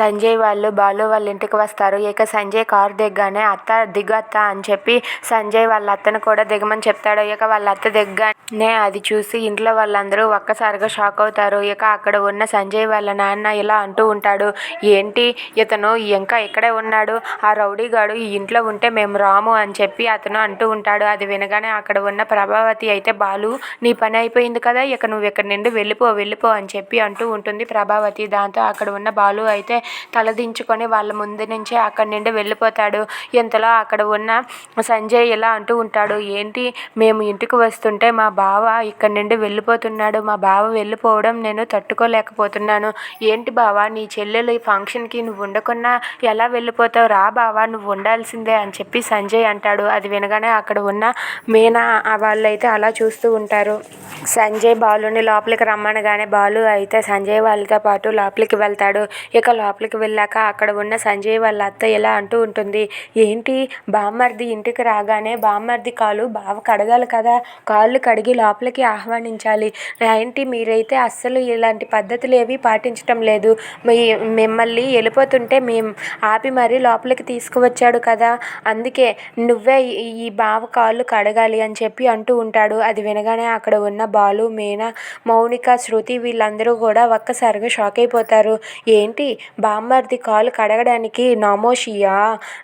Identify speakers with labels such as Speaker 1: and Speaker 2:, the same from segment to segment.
Speaker 1: సంజయ్ వాళ్ళు బాలు వాళ్ళ ఇంటికి వస్తారు. ఇక సంజయ్ కారు దిగ్గానే అత్త దిగు అత్త అని చెప్పి సంజయ్ వాళ్ళ అత్తను కూడా దిగమని చెప్తాడు. ఇక వాళ్ళ అత్త దిగ్గానే అది చూసి ఇంట్లో వాళ్ళందరూ ఒక్కసారిగా షాక్ అవుతారు. ఇక అక్కడ ఉన్న సంజయ్ వాళ్ళ నాన్న ఇలా అంటూ ఉంటాడు. ఏంటి? ఇతను ఇంకా ఇక్కడే ఉన్నాడు. ఆ రౌడీ గాడు ఈ ఇంట్లో ఉంటే మేము రాము అని చెప్పి అతను అంటూ ఉంటాడు. అది వినగానే అక్కడ ఉన్న ప్రభావతి అయితే బాలు నీ పని అయిపోయింది కదా. ఇక నువ్వు ఇక్కడ నుండి వెళ్ళిపో వెళ్ళిపో అని చెప్పి అంటూ ఉంటుంది ప్రభావతి. దాంతో అక్కడ ఉన్న బాలు అయితే తలదించుకొని వాళ్ళ ముందు నుంచే అక్కడి నుండి వెళ్ళిపోతాడు. ఇంతలో అక్కడ ఉన్న సంజయ్ ఇలా అంటూ ఉంటాడు ఏంటి మేము ఇంటికి వస్తుంటే మా బావ ఇక్కడి నుండి వెళ్ళిపోతున్నాడు. మా బావ వెళ్ళిపోవడం నేను తట్టుకోలేకపోతున్నాను. ఏంటి బావ నీ చెల్లెలు ఈ ఫంక్షన్కి నువ్వు ఉండకున్నా ఎలా వెళ్ళిపోతావు? రా బావ నువ్వు ఉండాల్సిందే అని చెప్పి సంజయ్ అంటాడు. అది వినగానే అక్కడ ఉన్న మీనా వాళ్ళైతే అలా చూస్తూ ఉంటారు. సంజయ్ బాలుని లోపలికి రమ్మనగానే బాలు అయితే సంజయ్ వాళ్ళతో పాటు లోపలికి వెళ్తాడు. ఇక లోపలికి వెళ్ళాక అక్కడ ఉన్న సంజయ్ వాళ్ళ అత్త ఇలా అంటూ ఉంటుంది. ఏంటి? బామ్మర్ది ఇంటికి రాగానే బామ్మర్ది కాలు బావ కడగాలి కదా? కాళ్ళు కడిగి లోపలికి ఆహ్వానించాలి. ఏంటి? మీరైతే అస్సలు ఇలాంటి పద్ధతులు ఏవి పాటించటం లేదు. మీ మిమ్మల్ని వెళ్ళిపోతుంటే మేము ఆపి మరీ లోపలికి తీసుకువచ్చాడు కదా? అందుకే నువ్వే ఈ బావ కాళ్ళు కడగాలి అని చెప్పి అంటూ ఉంటాడు. అది వినగానే అక్కడ ఉన్న బాలు మీనా మౌనిక శృతి వీళ్ళందరూ కూడా ఒక్కసారిగా షాక్ అయిపోతారు. ఏంటి? బామ్మర్ది కాలు కడగడానికి నామోషియా?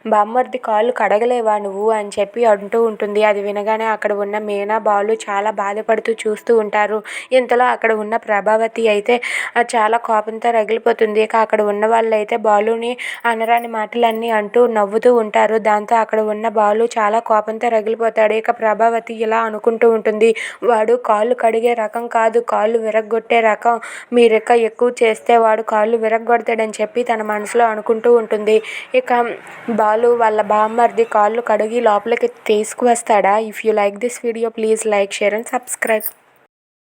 Speaker 1: బామ్మర్ది కాలు కడగలేవా నువ్వు? అని చెప్పి అంటూ ఉంటుంది. అది వినగానే అక్కడ ఉన్న మీనా బాలు చాలా బాధపడుతూ చూస్తూ ఉంటారు. ఇంతలో అక్కడ ఉన్న ప్రభావతి అయితే చాలా కోపంతో రగిలిపోతుంది. ఇక అక్కడ ఉన్న వాళ్ళైతే బాలుని అనరాని మాటలన్నీ అంటూ నవ్వుతూ ఉంటారు. దాంతో అక్కడ ఉన్న బాలు చాలా కోపంతో రగిలిపోతాడు. ఇక ప్రభావతి ఇలా అనుకుంటూ ఉంటుంది. వాడు కాళ్ళు కడిగే రకం కాదు. కాళ్ళు విరగ్గొట్టే రకం. మీరిక ఎక్కువ చేస్తే వాడు కాళ్ళు విరగ్గొడతాడని చెప్పి తన మనసులో అనుకుంటూ ఉంటుంది. ఇక బాలు వాళ్ళ బామ్మర్ది కాళ్ళు కడిగి లోపలికి తీసుకువస్తాడా? If you like this video please like share and subscribe